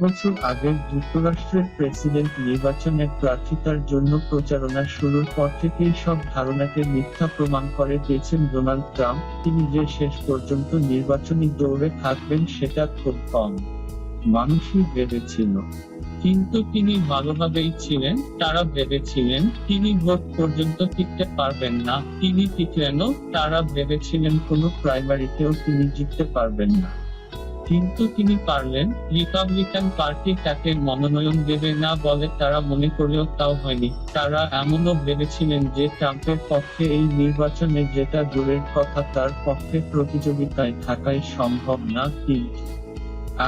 বছর আগের যুক্তরাষ্ট্রের প্রেসিডেন্ট নির্বাচনের প্রার্থিতার জন্য প্রচারণা শুরুর পর থেকেই সব ধারণাকে মিথ্যা প্রমাণ করে দিয়েছেন ডোনাল্ড ট্রাম্প। তিনি যে শেষ পর্যন্ত নির্বাচনী দৌড়ে থাকবেন সেটা খুব কম। মানুষই ভেবেছিল। কিন্তু তিনি ভালোভাবেই ছিলেন, তারা ভেবেছিলেন, তিনি ভোট পর্যন্ত টিকতে পারবেন না, তিনি টিকলেনও, তারা ভেবেছিলেন কোনো প্রাইমারিতেও তিনি জিততে পারবেন না। কিন্তু তিনি পারলেন, রিপাবলিকান পার্টি তাকে মনোনয়ন দেবে না বলে তারা মনে করলেও তাও হয়নি। তারা এমনও ভেবেছিলেন যে ট্রাম্পের পক্ষে এই নির্বাচনে যেটা দূরের কথা তার পক্ষে প্রতিযোগিতায় থাকাই সম্ভব না কিন্তু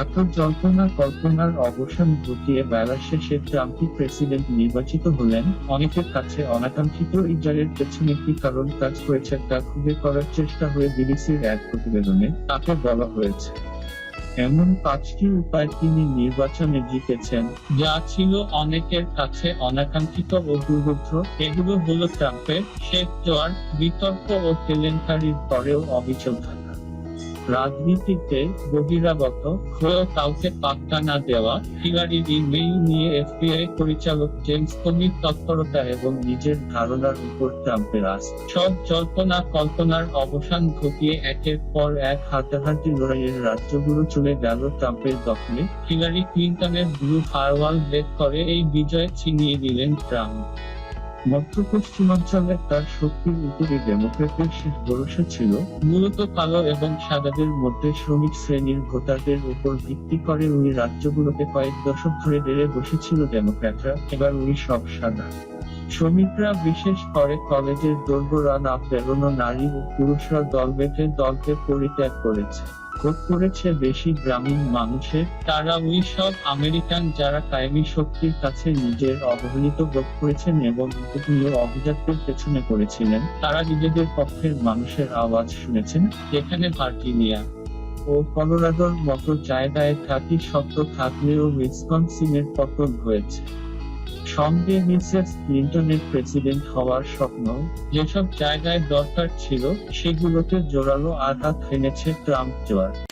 এত জল্পনা কল্পনার অবসান ঘটিয়ে বেলা শেষে ট্রাম্পই প্রেসিডেন্ট নির্বাচিত হলেন। অনেকের কাছে অনাকাঙ্ক্ষিত ইজারের পেছনে কি কারণ কাজ করেছে তা খুঁজে করার চেষ্টা হয়ে বিবিসির এক প্রতিবেদনে। তাকে বলা হয়েছে। এমন পাঁচটি উপায় তিনি নির্বাচনে জিতেছেন। যা ছিল অনেকের কাছে অনাকাঙ্ক্ষিত ও দুর্ভদ্র এগুলো হলো ট্রাম্পের শেখ জোয়ার, বিতর্ক ও কেলেঙ্কারির পরেও অবিচল থাকা। রাজনীতিতে বহিরাগত হয়েও কাউকে পাত্তা না দেওয়া হিলারির ইমেইল নিয়ে এফবিআই পরিচালক জেমস কমির তৎপরতা এবং নিজের ধারণার উপর ট্রাম্পের আস সব জল্পনা কল্পনার অবসান ঘটিয়ে একের পর এক হাড্ডাহাড্ডি লড়াইয়ের রাজ্যগুলো চলে গেল ট্রাম্পের দখলে। হিলারি ক্লিন্টনের ব্লু ফায়ারওয়াল ব্রেক করে এই বিজয় ছিনিয়ে দিলেন ট্রাম্প। মধ্য পশ্চিমাঞ্চলে তার শক্তির উপরে ডেমোক্রেটের শেষ ভরসা ছিল, মূলত কালো এবং সাদাদের মধ্যে শ্রমিক শ্রেণির ভোটারদের উপর ভিত্তি করে উনি রাজ্যগুলোতে কয়েক দশক ধরে বেড়ে বসেছিল ডেমোক্র্যাটরা, এবার উনি সব সাদা। শ্রমিকরা বিশেষ করে কলেজের দোরগোড়া না নারী ও পুরুষরা দল বেঁধে দলকে পরিত্যাগ করেছে। করেছে বেশি গ্রামীণ মানুষের। তারা ওই সব আমেরিকান যারা কায়েমি শক্তির কাছে নিজের অবহেলিত বোধ করেছেন এবং উপকূলীয় অভিজাতদের পেছনে পড়েছিলেন, তারা নিজেদের পক্ষের মানুষের আওয়াজ শুনেছেন। যেখানে ভার্জিনিয়া ও কলোরাডোর মতো জায়গায় খাঁটি শব্দ থাকলেও উইসকনসিনের পতন হয়েছে। সঙ্গে মিসেস ক্লিন্টনের প্রেসিডেন্ট হওয়ার স্বপ্ন, যেসব জায়গায় দরকার ছিল, সেগুলোতে জোরালো আঘাত হেনেছে ট্রাম্প জোয়ার।